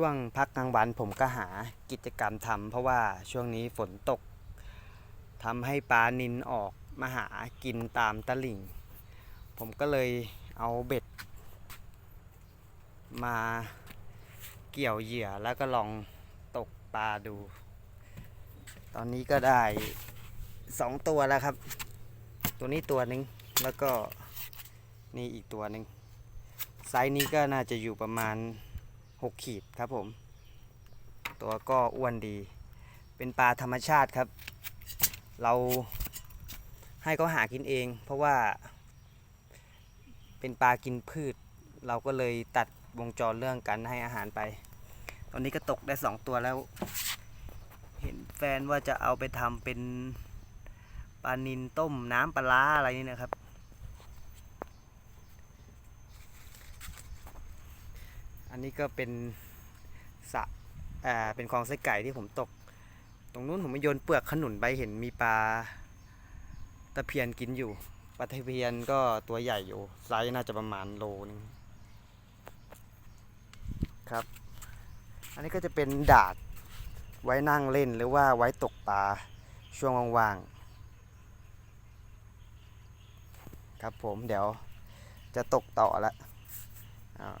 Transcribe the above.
ช่วงพักกลางวันผมก็หากิจกรรมทำเพราะว่าช่วงนี้ฝนตกทำให้ปลานินออกมาหากินตามตลิ่ง ผมก็เลยเอาเบ็ด มาเกี่ยวเหยื่อแล้วก็ลองตกปลาดู ตอนนี้ก็ได้สองตัวแล้วครับ ตัวนี้ตัวหนึ่งแล้วก็นี่อีกตัวหนึ่งไซส์นี้ก็น่าจะอยู่ประมาณ 6 ขีดครับผม ตัวก็อ้วนดี เป็นปลาธรรมชาติครับ เราให้เขาหากินเอง เพราะว่า เป็นปลากินพืช เราก็เลยตัดวงจรเรื่องการให้อาหารไป ตอนนี้ก็ตกได้สองตัวแล้ว เห็นแฟนว่าจะเอาไปทำเป็นปลานินต้มน้ำปลาอะไรนี่นะครับ อันนี้ก็เป็นสะอ่าเป็นคลองไส้ไก่ที่ผมตก ตรงนู้นผมมาโยนเปลือกขนุนไปเห็นมีปลาตะเพียนกินอยู่ปลาตะเพียนก็ตัวใหญ่อยู่ไซส์น่าจะประมาณโลนึงครับ อันนี้ก็จะเป็นดาดไว้นั่งเล่นหรือว่าไว้ตกปลาช่วงว่างๆ ครับผมเดี๋ยวจะตกต่อละอ่า